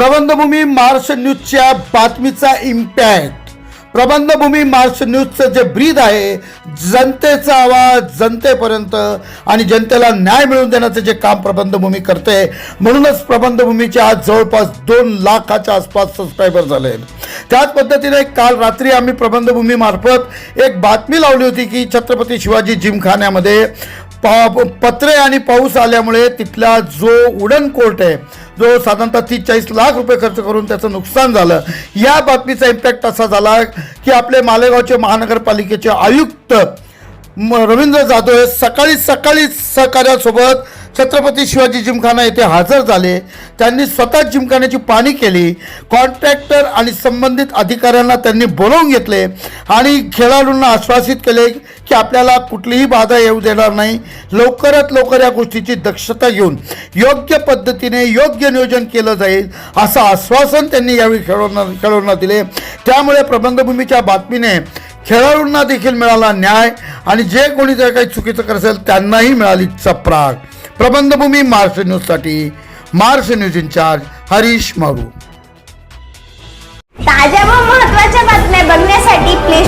प्रबंधभूमी महाराष्ट्र न्यूजच्या बातमीचा इम्पॅक्ट. प्रबंधभूमी महाराष्ट्र न्यूजचं जे ब्रीद आहे जनतेचा आवाज जनतेपर्यंत आणि जनतेला न्याय मिळवून देण्याचं जे काम प्रबंधभूमी करते म्हणूनच प्रबंधभूमीचे आज जवळपास दोन लाखाच्या आसपास सबस्क्रायबर झाले. त्याच पद्धतीने काल रात्री आम्ही प्रबंधभूमीमार्फत एक बातमी लावली होती की छत्रपती शिवाजी जिमखान्यामध्ये पा पत्रे आणि पाऊस आल्यामुळे तिथला जो उडन कोर्ट आहे जो साधारणतः तीस चाळीस लाख रुपये खर्च करून त्याचं नुकसान झालं या बातमीचा इम्पॅक्ट असा झाला की आपले मालेगावचे महानगरपालिकेचे आयुक्त रवींद्र जाधव हे सकाळी सकाळी सहकार्यासोबत छत्रपती शिवाजी जिमखाना येथे हजर झाले. त्यांनी स्वतः जिमखान्याची पाणी केली. कॉन्ट्रॅक्टर आणि संबंधित अधिकाऱ्यांना त्यांनी बोलवून घेतले आणि खेळाडूंना आश्वासित केले की आपल्याला कुठलीही बाधा येऊ देणार नाही. लवकरात लवकर या गोष्टीची दक्षता घेऊन योग्य पद्धतीने योग्य नियोजन केलं जाईल असं आश्वासन त्यांनी यावेळी खेळवणार खेळवण्यात दिले. त्यामुळे प्रबंधभूमीच्या बातमीने खेळाडूंना देखील मिळाला न्याय आणि जे कोणी जर काही चुकीचं करत असेल त्यांनाही मिळाली चपराक प्रबंधभूमी महाराष्ट्र न्यूजसाठी महाराष्ट्र न्यूज इन्चार्ज हरीश मारू. ताज्या व महत्त्वाच्या बातम्या बघण्यासाठी प्ले